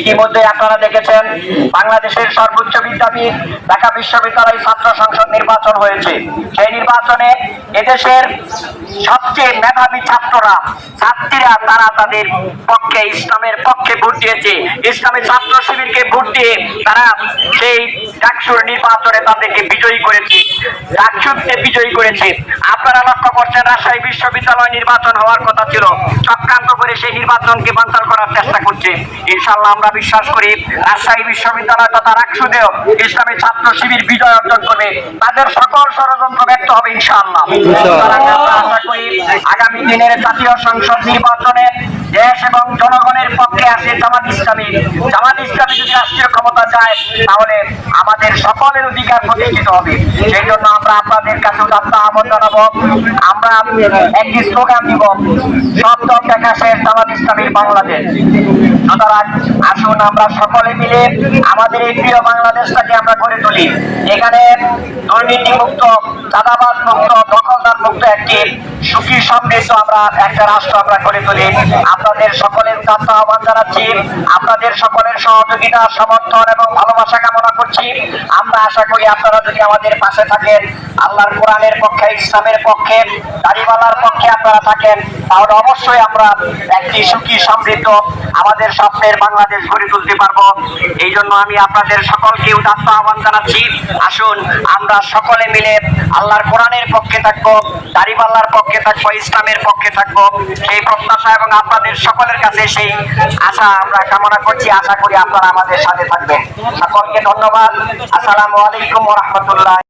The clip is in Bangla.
ইতিমধ্যে আপনারা দেখেছেন, বাংলাদেশের সর্বোচ্চ বিদ্যাপীঠ ঢাকা বিশ্ববিদ্যালয় ছাত্র সংসদ নির্বাচন হয়েছে। সেই নির্বাচনে এদেশের সবচেয়ে মেধাবী ছাত্ররা, ছাত্রীরা তারা তাদের পক্ষে, ইসলামের পক্ষে ভোট দিয়েছে। ইসলামের ছাত্র শিবিরকে ভোট দিয়ে তারা সেই ডাকসুর নির্বাচনে তাদেরকে বিজয়ী করেছে। ডাকসুরকে বিজয়ী করেছে। আপনারা লক্ষ্য করছেন, রাজশাহী বিশ্ববিদ্যালয় নির্বাচন হওয়ার কথা ছিল। চক্রান্ত করে সেই নির্বাচনকে বানচাল করার চেষ্টা করছে। ইনশাল্লাহ আমরা বিশ্বাস করি, রাজশাহী বিশ্ববিদ্যালয় তথা রাকসুদেও ইসলামী ছাত্র শিবির বিজয় অর্জন করবে। তাদের সকল ষড়যন্ত্র ব্যক্ত হবে ইনশাআল্লাহ সুতরাং আমরা আশা করি আগামী দিনের জাতীয় সংসদ নির্বাচনে দেশ এবং জনগণের পক্ষে আসে জামাত ইসলামী। জামাত ইসলামী যদি রাষ্ট্রীয় ক্ষমতা চায়, তাহলে আমাদের সকলের অধিকার প্রতিষ্ঠিত হবে। সেই জন্য আমরা আপনাদের কাছে উদাত্ত আহ্বান জানাব। আমরা একটি স্লোগান দিব, সব দল দেখা শেষ, জামাত ইসলামীর বাংলাদেশ। সুতরাং আসুন আমরা সকলে মিলে আমাদের এই প্রিয় বাংলাদেশটাকে আমরা গড়ে তুলি। এখানে দুর্নীতি মুক্ত চাঁদাবাদ মুক্ত দখলদার একটি সুখী সমৃদ্ধ আমরা একটা রাষ্ট্র আমরা গড়ে তুলি। আপনাদের সকলের উদাত্ত আহ্বান জানাচ্ছি। আপনাদের সকলের সহযোগিতা, সমর্থন এবং ভালোবাসা কামনা করছি। আমরা আশা করি আপনারা যদি আমাদের পাশে থাকেন, আল্লাহর কোরআনের পক্ষে, ইসলামের পক্ষে, দাড়িওয়ালার পক্ষে আপনারা থাকেন, তাহলে অবশ্যই আমরা একটি সুখী সমৃদ্ধ আমাদের স্বপ্নের বাংলাদেশ গড়ে তুলতে পারব। এই জন্য আমি আপনাদের সকলকে উদাত্ত আহ্বান জানাচ্ছি। আসুন, আমরা সকলে মিলে আল্লাহর কোরআনের পক্ষে থাকব। দাড়িপাল্লার পক্ষে থাকব, ইসলামের পক্ষে থাকব। সেই প্রত্যাশা এবং আপনাদের সকলের কাছে সেই আশা আমরা কামনা করছি। আশা করি আপনারা আমাদের সাথে থাকবেন। সকলকে ধন্যবাদ। আসসালামু আলাইকুম রহমতুল্লাহ।